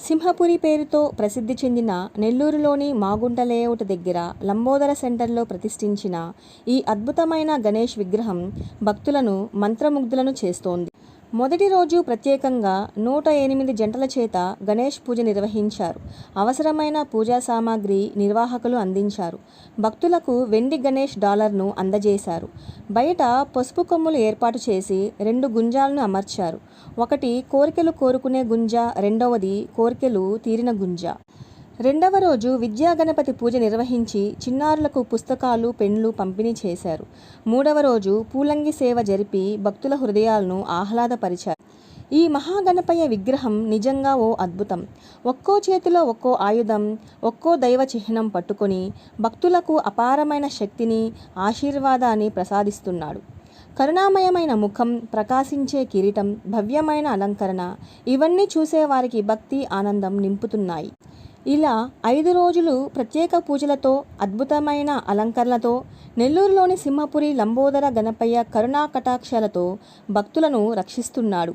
సింహపురి పేరుతో ప్రసిద్ధి చెందిన నెల్లూరులోని మాగుంట లేఅవుట్ దగ్గర లంబోదర సెంటర్లో ప్రతిష్ఠించిన ఈ అద్భుతమైన గణేష్ విగ్రహం భక్తులను మంత్రముగ్ధులను చేస్తోంది. మొదటి రోజు ప్రత్యేకంగా నూట ఎనిమిది జంటల చేత గణేష్ పూజ నిర్వహించారు. అవసరమైన పూజా సామాగ్రి నిర్వాహకులు అందించారు. భక్తులకు వెండి గణేష్ డాలర్ను అందజేశారు. బయట పసుపు కొమ్ములు ఏర్పాటు చేసి రెండు గుంజాలను అమర్చారు. ఒకటి కోరికలు కోరుకునే గుంజ రెండవది కోరికలు తీరిన గుంజ. రెండవ రోజు విద్యాగణపతి పూజ నిర్వహించి చిన్నారులకు పుస్తకాలు పెన్లు పంపిణీ చేశారు. మూడవ రోజు పూలంగి సేవ జరిపి భక్తుల హృదయాలను ఆహ్లాదపరిచారు. ఈ మహాగణపయ్య విగ్రహం నిజంగా ఓ అద్భుతం. ఒక్కో చేతిలో ఒక్కో ఆయుధం ఒక్కో దైవ చిహ్నం పట్టుకొని భక్తులకు అపారమైన శక్తిని ఆశీర్వాదాన్ని ప్రసాదిస్తున్నాడు. కరుణామయమైన ముఖం ప్రకాశించే కిరీటం భవ్యమైన అలంకరణ ఇవన్నీ చూసేవారికి భక్తి ఆనందం నింపుతున్నాయి. ఇలా ఐదు రోజులు ప్రత్యేక పూజలతో అద్భుతమైన అలంకరణలతో నెల్లూరులోని సింహపురి లంబోదర గణపయ్య కరుణా కటాక్షాలతో భక్తులను రక్షిస్తున్నాడు.